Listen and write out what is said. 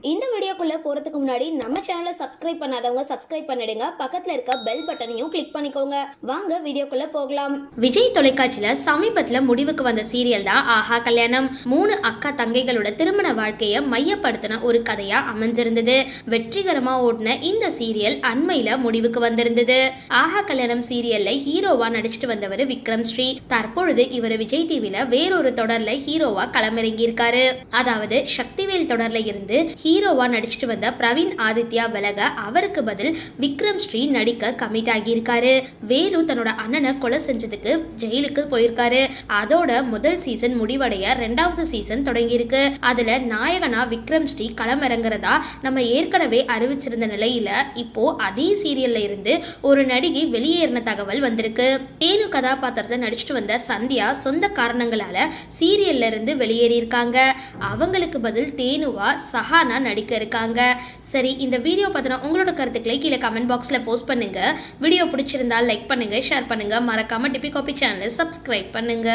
இந்த வீடியோக்குள்ளே போறதுக்கு முன்னாடி நம்ம சேனலை சப்ஸ்கிரைப் பண்ணாதவங்க சப்ஸ்கிரைப் பண்ணிடுங்க. பக்கத்துல இருக்க பெல் பட்டனையும் கிளிக் பண்ணிக்கோங்க. வாங்க வீடியோக்குள்ள போகலாம். விஜய் தொலைக்காட்சியில சமீபத்துல முடிவுக்கு வந்த சீரியல் தான் ஆஹா கல்யாணம். மூணு அக்கா தங்கைகளோட திருமண வாழ்க்கையை மையப்படுத்தின ஒரு கதையா அமைஞ்சிருந்தது. வெற்றிகரமா ஓடின இந்த சீரியல் அண்மையில் முடிவுக்கு வந்திருந்தது. ஆஹா கல்யாணம் சீரியல்ல ஹீரோவா நடிச்சிட்டு வந்தவர் விக்ரம் ஸ்ரீ. தற்பொழுது இவர் விஜய் டிவியில வேறொரு தொடர்ல ஹீரோவா களமிறங்கி இருக்காரு அதாவது சக்திவேல் தொடர்ல இருந்து ஹீரோவா நடிச்சிட்டு வந்த பிரவீன் ஆதித்யா விலக அவருக்கு பதில் விக்ரம் ஸ்ரீ நடிக்க கமிட் ஆகியிருக்காரு. வேலு தன்னோட அண்ணனை கொலை செஞ்சதுக்கு ஜெயிலுக்கு போயிருக்காரு. அதோட முதல் சீசன் முடிவடைய ரெண்டாவது சீசன் தொடங்கியிருக்கு. அதுல நாயகனா விக்ரம் ஸ்ரீ களமிறங்குறதா நம்ம ஏற்கனவே அறிவிச்சிருந்த நிலையில இப்போ அதே சீரியல்ல இருந்து ஒரு நடிகை வெளியேறின தகவல் வந்திருக்கு. தேனு கதாபாத்திரத்தை நடிச்சிட்டு வந்த சந்தியா சொந்த காரணங்களால சீரியல்ல இருந்து வெளியேறியிருக்காங்க. அவங்களுக்கு பதில் தேனுவா சஹானா நடிக்க இருக்காங்க. சரி இந்த வீடியோ பத்தின உங்களோட கருத்துக்களை கீழே கமெண்ட் பாக்ஸில் போஸ்ட் பண்ணுங்க. வீடியோ பிடிச்சிருந்தால் லைக் பண்ணுங்க ஷேர் பண்ணுங்க. மறக்காம டிபி காபி சேனலை சப்ஸ்கிரைப் பண்ணுங்க.